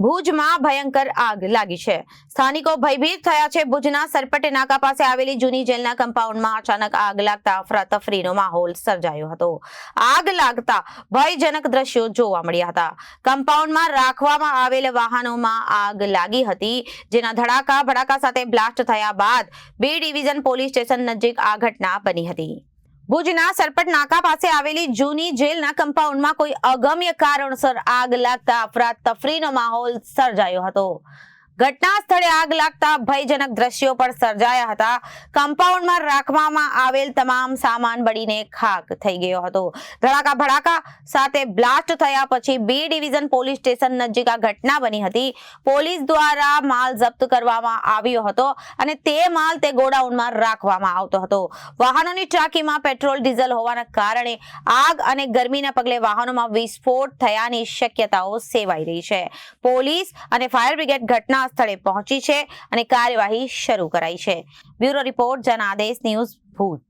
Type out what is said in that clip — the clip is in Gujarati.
ભુજમાં ભયંકર આગ લાગી છે. સ્થાનિકો ભયભીત થયા છે. ભુજના સરપટ નાકા પાસે આવેલી જૂની જેલના કમ્પાઉન્ડમાં અચાનક આગ લાગતા અફરાતફરીનો માહોલ સર્જાયો હતો. આગ લાગતા ભયજનક દ્રશ્યો જોવા મળ્યા હતા. કમ્પાઉન્ડમાં રાખવામાં આવેલ વાહનોમાં આગ લાગી હતી, જેના ધડાકા ભડાકા સાથે બ્લાસ્ટ થયા બાદ બી ડિવિઝન પોલીસ સ્ટેશન નજીક આ ઘટના બની હતી. ભુજના સરપટ નાકા પાસે આવેલી જૂની જેલના કમ્પાઉન્ડમાં કોઈ અગમ્ય કારણસર આગ લાગતા અફરાતફરીનો માહોલ સર્જાયો હતો. ઘટના સ્થળે આગ લાગતા ભયજનક દ્રશ્યો પણ સર્જાયા હતા. કમ્પાઉન્ડમાં રાખવામાં આવેલ તમામ સામાન બળીને ખાક થઈ ગયો હતો. ધડાકા ભડાકા સાથે બ્લાસ્ટ થયા પછી બી ડિવિઝન પોલીસ સ્ટેશન નજીક આ ઘટના બની હતી. પોલીસ દ્વારા માલ જપ્ત કરવામાં આવ્યો હતો અને તે માલ તે ગોડાઉનમાં રાખવામાં આવતો હતો. વાહનોની ટ્રાકીમાં પેટ્રોલ, ડીઝલ હોવાના કારણે આગ અને ગરમીના પગલે વાહનોમાં વિસ્ફોટ થયાની શક્યતાઓ સેવાઈ રહી છે. પોલીસ અને ફાયર બ્રિગેડ ઘટના સ્થળે પહોંચી છે અને કાર્યવાહી શરૂ કરાઈ છે. Bureau report Janadesh news Bhuj.